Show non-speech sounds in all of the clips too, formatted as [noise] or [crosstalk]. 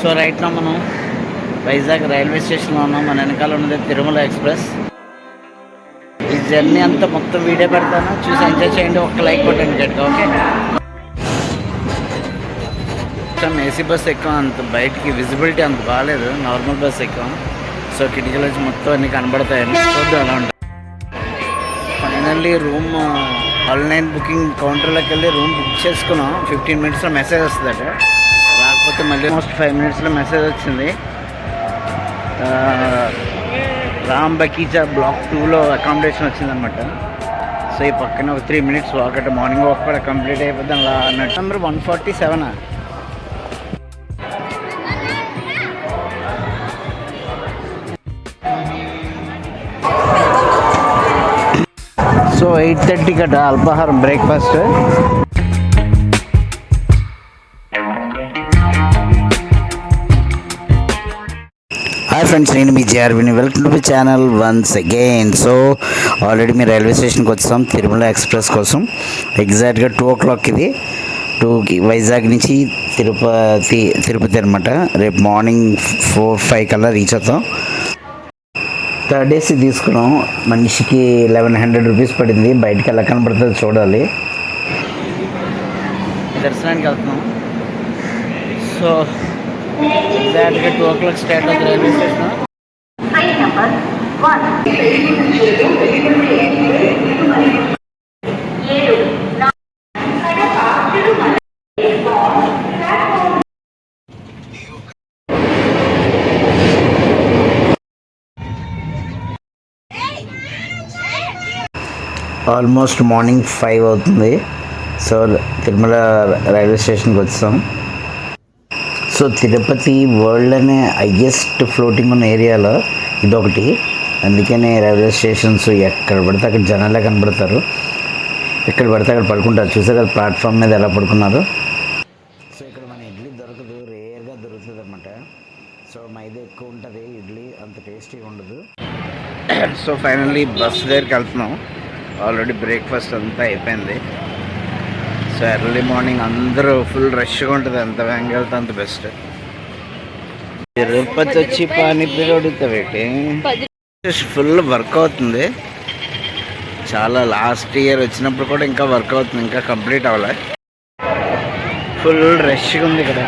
So right నా మనం Vizag railway స్టేషన్లో ఉన్నాం. మన వెనకాల ఉన్నది తిరుమల ఎక్స్ప్రెస్. ఈ జర్నీ అంతా మొత్తం వీడియో పెడతాను. చూసి ఎంజాయ్ చేయండి. ఒక్క లైక్ కొట్టండి గట్టిగా ఓకే? మొత్తం ఏసీ బస్ ఎక్కువ అంత బయటికి విజిబిలిటీ అంత బాగాలేదు నార్మల్ బస్ ఎక్కువ. సో కిటికీల మొత్తం అన్ని కనబడతాయని. చూద్దాం అలా ఉంటాయి. ఫైనల్లీ రూమ్ ఆన్లైన్ బుకింగ్ కౌంటర్లోకి వెళ్ళి రూమ్ బుక్ చేసుకున్నాం. ఫిఫ్టీన్ మినిట్స్లో మెసేజ్ వస్తుందట. రాకపోతే మళ్ళీ మోస్ట్ ఫైవ్ మినిట్స్లో మెసేజ్ వచ్చింది. రామ్ బకీచా బ్లాక్ టూలో అకామిడేషన్ వచ్చిందనమాట సో ఈ పక్కన ఒక త్రీ మినిట్స్ వాక్ అంటే. మార్నింగ్ వాక్ కూడా కంప్లీట్ అయిపోద్ది అలా అన్నట్టు. Number one forty seven eight thirty కట అల్పాహారం బ్రేక్ఫాస్ట్ హాయ్ ఫ్రెండ్స్ నేను మీ జేఆర్బిని welcome to my channel once again so already me railway స్టేషన్కి వచ్చాం తిరుమల ఎక్స్ప్రెస్ కోసం. ఎగ్జాక్ట్గా టూ ఓ క్లాక్ ఇది టూకి వైజాగ్ నుంచి తిరుపతి తిరుపతి అనమాట రేపు మార్నింగ్ ఫోర్ ఫైవ్ కల్లా రీచ్ అవుతాం. థర్డ్ ఏసీ తీసుకున్నాం. మనిషికి లెవెన్ హండ్రెడ్ రూపీస్ పడింది. బయటకు ఎలా కనబడుతుంది చూడాలి. దర్శనానికి వెళ్తున్నాం. సో ఎగ్జాక్ట్గా టూ ఓ క్లాక్ స్టార్ట్ అవుతుంది railway station. Almost morning five అవుతుంది. సో తిరుమల రైల్వే స్టేషన్కి వచ్చాం. సో తిరుపతి వరల్డ్లోనే హయ్యెస్ట్ ఫ్లోటింగ్ ఉన్న ఏరియాలో ఇదొకటి. అందుకనే రైల్వే స్టేషన్స్ ఎక్కడ పడితే అక్కడ జనాలే కనబడతారు. ఎక్కడ పడితే అక్కడ పడుకుంటారు. చూసారు కదా ప్లాట్ఫామ్ మీద ఎలా పడుకున్నారు? సో ఇక్కడ మన ఇడ్లీ దొరకదు. రేర్గా దొరుకుతుంది అనమాట సో మైదా ఎక్కువ ఉంటుంది. ఇడ్లీ అంత టేస్టీగా ఉండదు. [coughs] సో ఫైనల్లీ బస్ దగ్గరికి వెళ్తున్నాం. ఆల్రెడీ బ్రేక్ఫాస్ట్ అంతా అయిపోయింది. సో ఎర్లీ మార్నింగ్ అందరూ ఫుల్ రష్గా ఉంటుంది. ఎంత వేగంగా వెళ్తే అంత బెస్ట్. తిరుపతి వచ్చి పానీపూరి అడుగుతావేటి ఫుల్ వర్క్ అవుతుంది. చాలా లాస్ట్ ఇయర్ వచ్చినప్పుడు కూడా ఇంకా వర్క్ అవుతుంది. ఇంకా కంప్లీట్ అవ్వలే. ఫుల్ రష్గా ఉంది ఇక్కడ.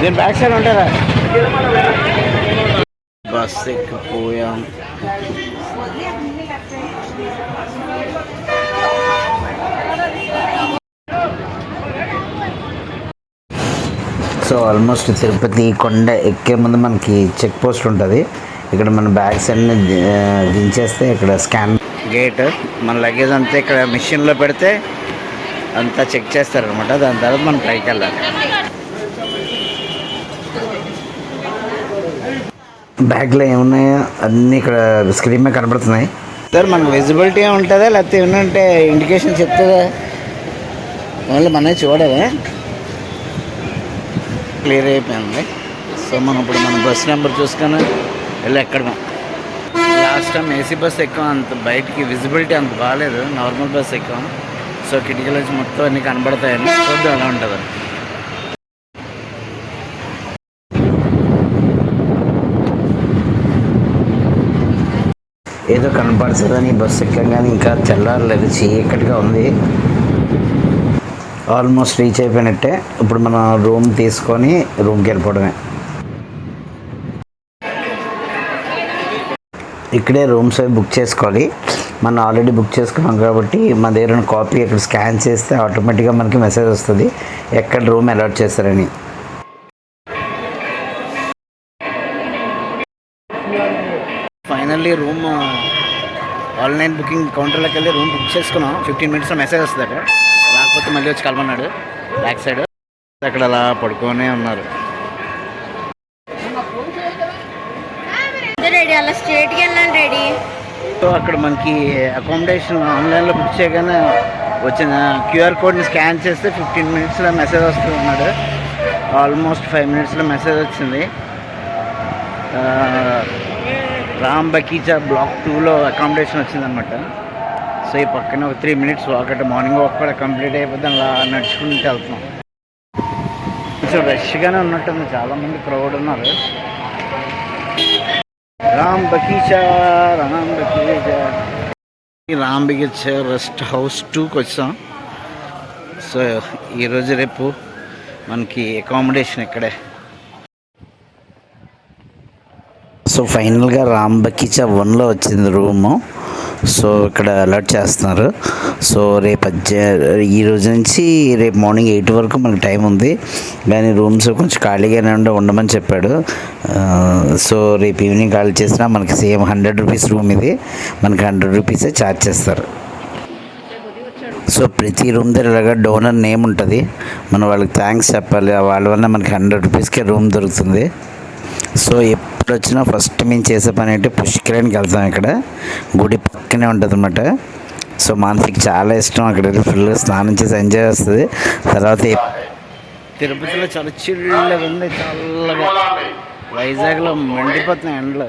దీని బ్యాక్ సైడ్ ఉంటుందా? బస్ సో ఆల్మోస్ట్ తిరుపతి కొండ ఎక్కే ముందు మనకి చెక్ పోస్ట్ ఉంటుంది. ఇక్కడ మన బ్యాగ్స్ అన్ని దించేస్తే ఇక్కడ స్కాన్ గేట్ మన లగేజ్ అంతా ఇక్కడ మిషన్లో పెడితే అంతా చెక్ చేస్తారనమాట దాని తర్వాత మనం పైకి వెళ్ళాలి. బ్యాగ్లో ఏమున్నాయో అన్నీ ఇక్కడ స్క్రీన్ మీద కనబడుతున్నాయి. సార్ మనకు విజిబిలిటీ ఉంటుందా? లేకపోతే ఏమంటే ఇండికేషన్ చెప్తుందా ఓన్లీ మనమే చూడాలా క్లియర్ అయిపోయింది. సో మనం ఇప్పుడు మన బస్ నెంబర్ చూసుకొని వెళ్ళి ఎక్కడ లాస్ట్ టైం ఏసీ బస్ ఎక్కువ అంత బయటికి విజిబిలిటీ అంత బాగాలేదు నార్మల్ బస్ ఎక్కువ సో కిటికీల నుంచి మొత్తం అన్ని కనబడతాయని. చూద్దాం ఎలా ఉంటుంది. ఏదో కనపడుతుందని బస్సు ఎక్కగానే ఇంకా తెల్లారలేదు. చీకటిగా ఉంది. ఆల్మోస్ట్ రీచ్ అయిపోయినట్టే. ఇప్పుడు మనం రూమ్ తీసుకొని రూమ్కి వెళ్ళిపోవడమే. ఇక్కడే రూమ్స్ అవి బుక్ చేసుకోవాలి. మనం ఆల్రెడీ బుక్ చేసుకున్నాం కాబట్టి మన దగ్గర ఉన్న కాపీ ఇక్కడ స్కాన్ చేస్తే ఆటోమేటిక్గా మనకి మెసేజ్ వస్తుంది. ఎక్కడ రూమ్ అలాట్ చేస్తారని. ఫైనల్లీ రూమ్ ఆన్లైన్ బుకింగ్ కౌంటర్లోకి వెళ్ళి రూమ్ బుక్ చేసుకున్నాం. ఫిఫ్టీన్ మినిట్స్లో మెసేజ్ వస్తుందట రాకపోతే మళ్ళీ వచ్చి కలమన్నాడు బ్యాక్ సైడ్. అక్కడ అలా పడుకోనే ఉన్నారు. రెడీ? అలా స్ట్రేట్కి వెళ్ళాలి రెడీ. సో అక్కడ మనకి అకామిడేషన్ ఆన్లైన్లో బుక్ చేయగానే వచ్చిన క్యూఆర్ కోడ్ని స్కాన్ చేస్తే ఫిఫ్టీన్ మినిట్స్లో మెసేజ్ వస్తుంది అన్నాడు. ఆల్మోస్ట్ ఫైవ్ మినిట్స్లో మెసేజ్ వచ్చింది. రామ్ బకీచా బ్లాక్ టూలో అకామిడేషన్ వచ్చిందనమాట సో ఈ పక్కన ఒక త్రీ మినిట్స్ వాక్ అంటే మార్నింగ్ వాక్ కూడా కంప్లీట్ అయిపోతే అలా నడుచుకుంటూ వెళ్తున్నాం. కొంచెం రష్గానే ఉన్నట్టుంది చాలామంది క్రౌడ్ ఉన్నారు. రామ్ బగీచా రామ్ బగీచా రామ్ బగీచా రెస్ట్ హౌస్ టూకి వచ్చాం. సో ఈరోజు రేపు మనకి అకామిడేషన్ ఇక్కడే. సో ఫైనల్గా రామ్ బకీచా వన్లో వచ్చింది రూము. సో ఇక్కడ అలర్ట్ చేస్తున్నారు. సో రేపు ఈ రోజు నుంచి రేపు మార్నింగ్ ఎయిట్ వరకు మనకి టైం ఉంది. కానీ రూమ్స్ కొంచెం ఖాళీగానే ఉండే ఉండమని చెప్పాడు. సో రేపు ఈవినింగ్ కాల్ చేసినా మనకి సేమ్ హండ్రెడ్ రూపీస్ రూమ్ ఇది. మనకి హండ్రెడ్ రూపీసే ఛార్జ్ చేస్తారు. సో ప్రతి రూమ్ దగ్గర ఇలాగా డోనర్ నేమ్ ఉంటుంది. మనం వాళ్ళకి థ్యాంక్స్ చెప్పాలి. వాళ్ళ వల్ల మనకి హండ్రెడ్ రూపీస్కే రూమ్ దొరుకుతుంది. సో ఎప్పుడు వచ్చినా ఫస్ట్ మేము చేసే పని అంటే పుష్కరానికి వెళ్తాం ఇక్కడ. గుడి పక్కనే ఉంటుంది అనమాట సో మానసికి చాలా ఇష్టం అక్కడ వెళ్ళి ఫుల్గా స్నానం చేసి ఎంజాయ్ వస్తుంది. తర్వాత తిరుపతిలో చాలా చిల్లగా ఉంది చల్లగా. వైజాగ్లో మండిపోతున్నాయి ఎండలు.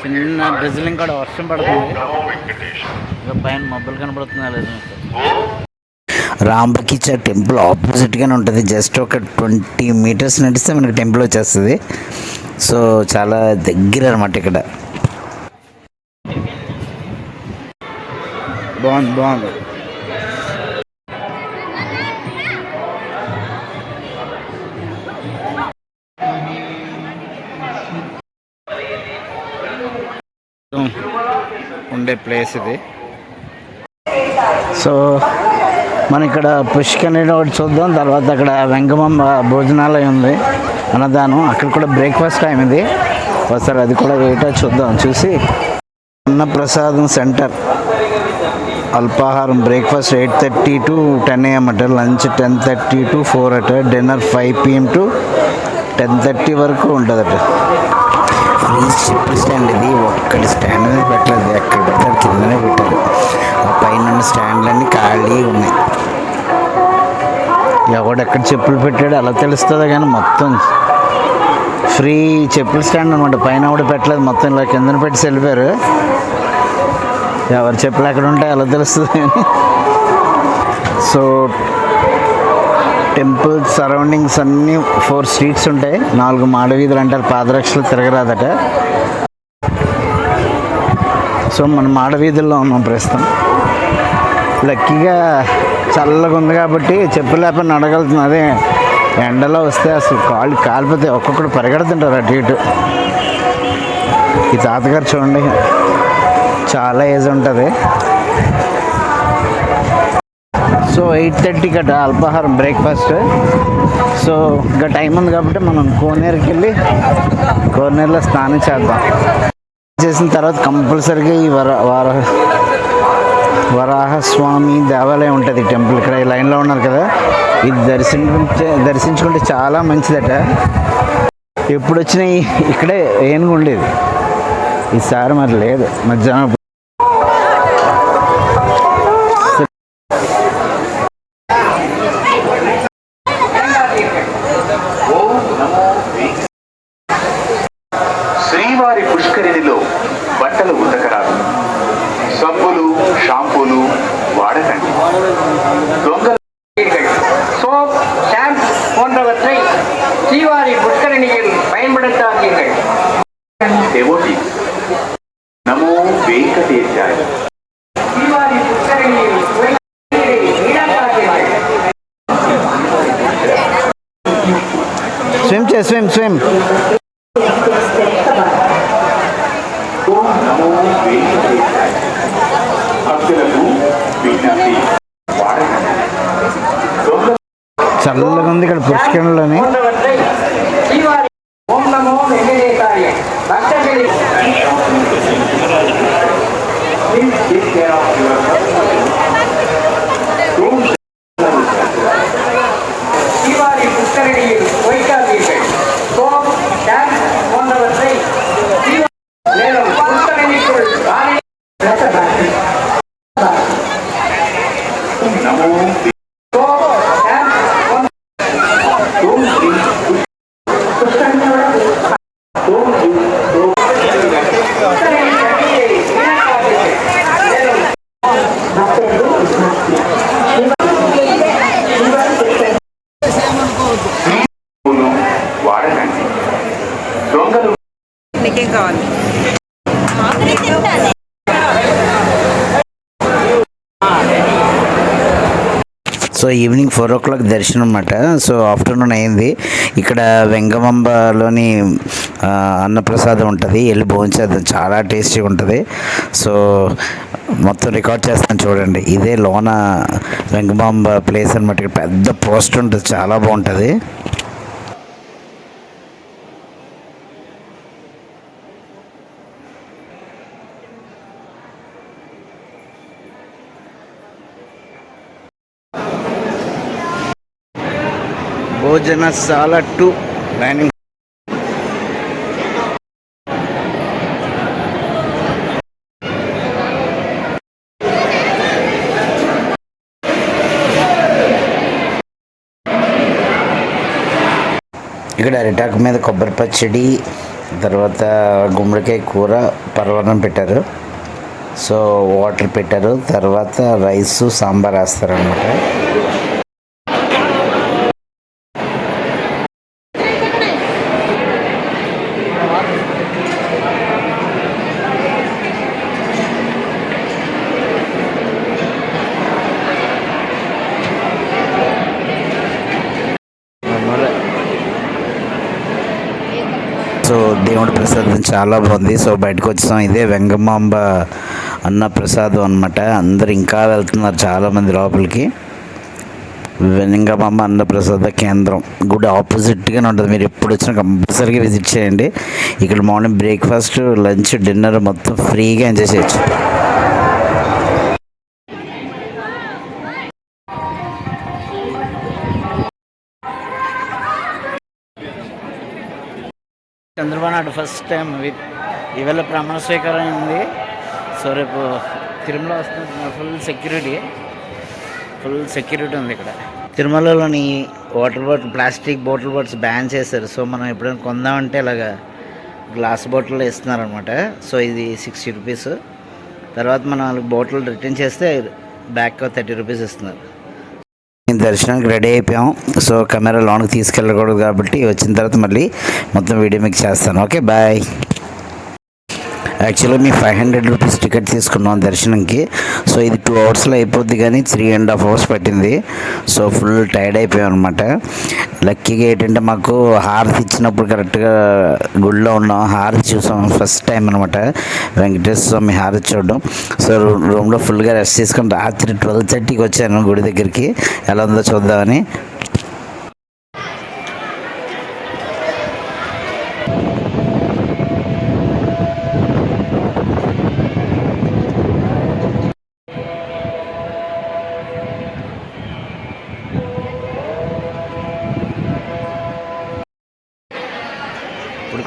చిన్న డ్రిజిలింగ్ కూడా వర్షం పడుతుంది. ఇంకా పైన మబ్బులు కనబడుతుందా లేదు రాంబకిచా టెంపుల్ ఆపోజిట్గానే ఉంటుంది. జస్ట్ ఒక ట్వంటీ మీటర్స్ నడిస్తే మనకి టెంపుల్ వచ్చేస్తుంది. సో చాలా దగ్గర అనమాట ఇక్కడ. బాగుంది బాగుంది. ఉండే ప్లేస్ ఇది. సో మన ఇక్కడ పుష్కర్ ఒకటి చూద్దాం తర్వాత అక్కడ వెంగమమ్మ భోజనాలయం ఉంది. అన్నదానం అక్కడ కూడా బ్రేక్ఫాస్ట్ టైం ఇది. ఒకసారి అది కూడా ఏటో చూద్దాం చూసి. అన్నప్రసాదం సెంటర్ అల్పాహారం breakfast eight thirty to ten AM అట. Lunch ten thirty to four అట. Dinner five PM to ten thirty వరకు ఉంటుందట. ఫ్రీ స్టాండ్ ఇది. ఒక్కటి స్టాండ్ అనేది పెట్టలేదు. ఎక్కడ పెట్టారు? కిందనే పెట్టారు. ఆ పైన ఉన్న స్టాండ్లన్నీ ఖాళీ ఉన్నాయి. ఎవడెక్కడ చెప్పులు పెట్టాడో అలా తెలుస్తుందో కానీ మొత్తం ఫ్రీ చెప్పుల స్టాండ్ అనమాట పైన కూడా పెట్టలేదు మొత్తం ఇలా కిందన పెట్టి వెళ్ళిపోయారు ఎవరు చెప్పులు ఎక్కడ ఉంటే అలా తెలుస్తుంది కానీ. సో టెంపుల్ సరౌండింగ్స్ అన్నీ ఫోర్ స్ట్రీట్స్ ఉంటాయి. నాలుగు మాడవీధులు అంటారు పాదరక్షలు తిరగరాదట. సో మన మాడవీధుల్లో ఉన్నాం ప్రస్తుతం. లక్కీగా చల్లగా ఉంది కాబట్టి చెప్పు లేకపోతే నడగలుగుతుంది అదే ఎండలో వస్తే అసలు కాళ్ళు కాలిపోతే ఒక్కొక్కడు పరిగెడుతుంటారు అటు ఇటు. ఈ తాతగారు చూడండి. చాలా ఏజ్ ఉంటుంది. సో ఎయిట్ థర్టీ గట అల్పాహారం బ్రేక్ఫాస్ట్. సో ఇంకా టైం ఉంది కాబట్టి మనం కోనేరుకి వెళ్ళి కోనేరులో స్నానం చేద్దాం. చేసిన తర్వాత కంపల్సరీగా ఈ వర వార వరాహస్వామి దేవాలయం ఉంటుంది టెంపుల్ ఇక్కడ ఈ లైన్లో ఉన్నారు కదా. ఇది దర్శించే దర్శించుకుంటే చాలా మంచిదట. ఎప్పుడు వచ్చినా ఇక్కడే ఏనుగు ఉండేది. ఈసారి మరి లేదు. మధ్యాహ్నం नीचे स्विम स्विम చల్లగా ఉంది ఇక్కడ పుష్కరణలోని Take care so evening four o'clock దర్శనం అన్నమాట. సో ఆఫ్టర్నూన్ అయింది. ఇక్కడ వెంగమాంబలోని అన్నప్రసాదం ఉంటుంది. వెళ్ళి భోంచేద్దాం చాలా టేస్టీగా ఉంటుంది. సో మొత్తం రికార్డ్ చేస్తాను చూడండి. ఇదే లోన వెంగమాంబ ప్లేస్ అనమాట పెద్ద పోస్ట్ ఉంటుంది. చాలా బాగుంటుంది. భోజనశాల టు డైనింగ్ ఇక్కడ అరిటాకు మీద కొబ్బరి పచ్చడి తర్వాత గుమ్మడికాయ కూర పర్వణం పెట్టారు. సో వాటర్ పెట్టారు. తర్వాత రైస్ సాంబార్ వేస్తారనమాట సో దేవుడి ప్రసాదం చాలా బాగుంది. సో బయటకు వచ్చాం ఇదే వెంగమాంబ అన్న ప్రసాదం అనమాట అందరు ఇంకా వెళ్తున్నారు చాలామంది లోపలికి. వెంగమాంబ అన్న ప్రసాద కేంద్రం. గుడి ఆపోజిట్గానే ఉంటుంది. మీరు ఎప్పుడు వచ్చినా కంపల్సరీగా విజిట్ చేయండి. ఇక్కడ మార్నింగ్ బ్రేక్ఫాస్ట్ లంచ్ డిన్నర్ మొత్తం ఫ్రీగా ఎంజాయ్ చేయొచ్చు. Chandrababu Naidu first time with ప్రమాణ స్వీకారం అయింది. సో రేపు తిరుమల వస్తున్న ఫుల్ సెక్యూరిటీ ఫుల్ సెక్యూరిటీ ఉంది ఇక్కడ. తిరుమలలోని water bottle plastic bottle bottles ban చేశారు. సో మనం ఎప్పుడైనా కొందామంటే ఇలాగా గ్లాస్ బాటిల్ ఇస్తున్నారనమాట సో ఇది సిక్స్టీ రూపీస్ తర్వాత మనం వాళ్ళకి బాటిల్ రిటర్న్ చేస్తే బ్యాక్ థర్టీ రూపీస్ ఇస్తున్నారు. దర్శనానికి రెడీ అయిపోయాం. సో కెమెరా లోనికి తీసుకెళ్ళకూడదు కాబట్టి వచ్చిన తర్వాత మళ్ళీ మొత్తం వీడియో మీకు చేస్తాను. Okay bye. యాక్చువల్గా మీ ఫైవ్ హండ్రెడ్ రూపీస్ టికెట్ తీసుకున్నాం దర్శనంకి. సో ఇది టూ అవర్స్లో అయిపోద్ది కానీ త్రీ అండ్ హాఫ్ అవర్స్ పట్టింది. సో ఫుల్ టైర్డ్ అయిపోయాం అనమాట లక్కీగా ఏంటంటే మాకు హారతి ఇచ్చినప్పుడు కరెక్ట్గా గుడిలో ఉన్నాం. హారతి చూసాం ఫస్ట్ టైం అనమాట వెంకటేశ్వర స్వామి హారతి చూడడం. సో రూమ్లో ఫుల్గా రెస్ట్ తీసుకొని రాత్రి ట్వెల్వ్ థర్టీకి వచ్చాను గుడి దగ్గరికి. ఎలా ఉందో చూద్దామని.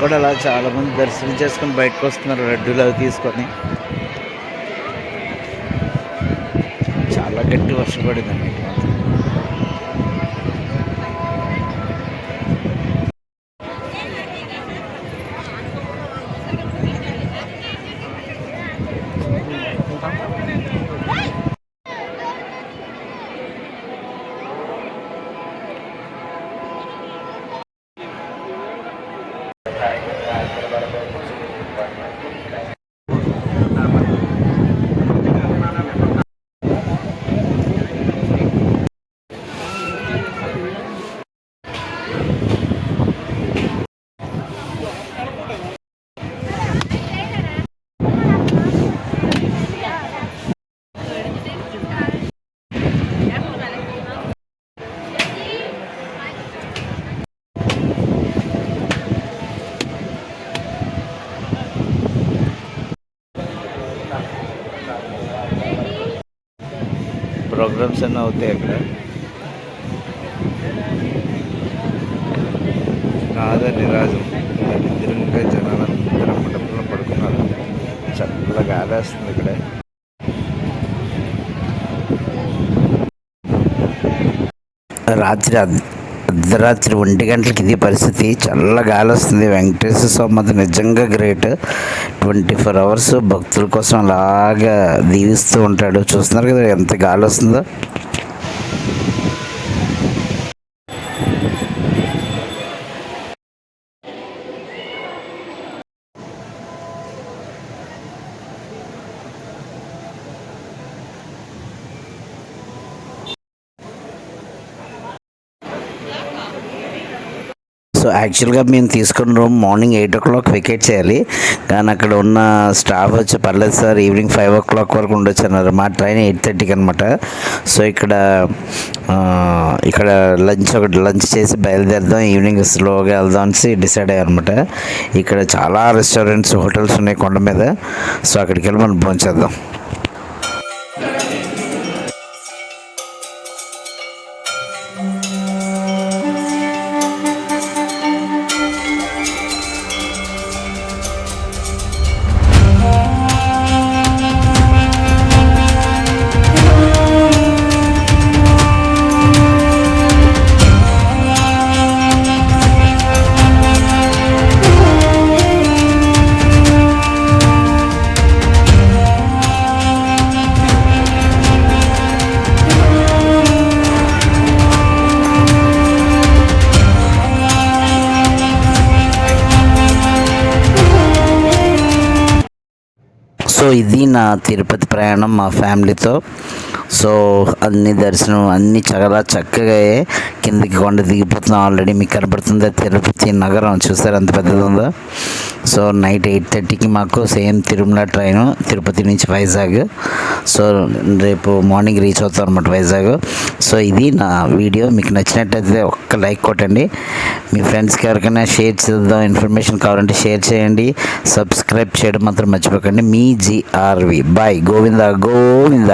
కూడా అలా చాలా మంది దర్శనం చేసుకొని బయటకు వస్తున్నారు లడ్డూలు అవి తీసుకొని. చాలా గట్టి వర్షం పడిందండి. ప్రోగ్రామ్స్ అన్నీ అవుతాయి అక్కడ. కాదండి రాజు దరిద్రంగా జనాలు అందరూ మండపంలో పడుకున్నారు. చల్లగా ఆవేస్తుంది ఇక్కడ. రాత్రి అద్- అర్ధరాత్రి ఒంటి గంటలకి ఇది పరిస్థితి. చల్ల గాలి వస్తుంది. వెంకటేశ్వర స్వామి నిజంగా గ్రేట్ ట్వంటీ ఫోర్ అవర్స్ భక్తుల కోసం అలాగా దీవిస్తూ ఉంటాడు. చూస్తున్నారు కదా ఎంత గాలి వస్తుందో. యాక్చువల్గా మేము తీసుకున్న room morning eight o'clock vacate చేయాలి. కానీ అక్కడ ఉన్న స్టాఫ్ వచ్చి పర్లేదు sir evening five o'clock వరకు ఉండొచ్చు అన్నారు. మా ట్రైన్ ఎయిట్ థర్టీకి అనమాట సో ఇక్కడ ఇక్కడ లంచ్ ఒకటి లంచ్ చేసి బయలుదేరదాం. ఈవినింగ్ స్లోగా వెళ్దాం అనేసి డిసైడ్ అయ్యాం అనమాట ఇక్కడ చాలా రెస్టారెంట్స్ హోటల్స్ ఉన్నాయి కొండ మీద. సో అక్కడికి వెళ్ళి మనం భోంచేద్దాం. సో ఇది నా తిరుపతి ప్రయాణం మా ఫ్యామిలీతో. సో అన్ని దర్శనం అన్ని చాలా చక్కగా కిందకి కొండ దిగిపోతున్నాం. ఆల్రెడీ మీకు కనబడుతుంది తిరుపతి నగరం. చూస్తారు అంత పెద్దది ఉందో? సో నైట్ ఎయిట్ థర్టీకి మాకు సేమ్ తిరుమల ట్రైన్ తిరుపతి నుంచి వైజాగ్. సో రేపు మార్నింగ్ రీచ్ అవుతాం అనమాట వైజాగ్. సో ఇది నా వీడియో. మీకు నచ్చినట్టయితే ఒక్క లైక్ కొట్టండి. మీ ఫ్రెండ్స్కి ఎవరికైనా షేర్ చేద్దాం. ఇన్ఫర్మేషన్ కావాలంటే షేర్ చేయండి. సబ్స్క్రైబ్ చేయడం మాత్రం మర్చిపోకండి. మీ జిఆర్వి బాయ్ గోవింద గోవింద.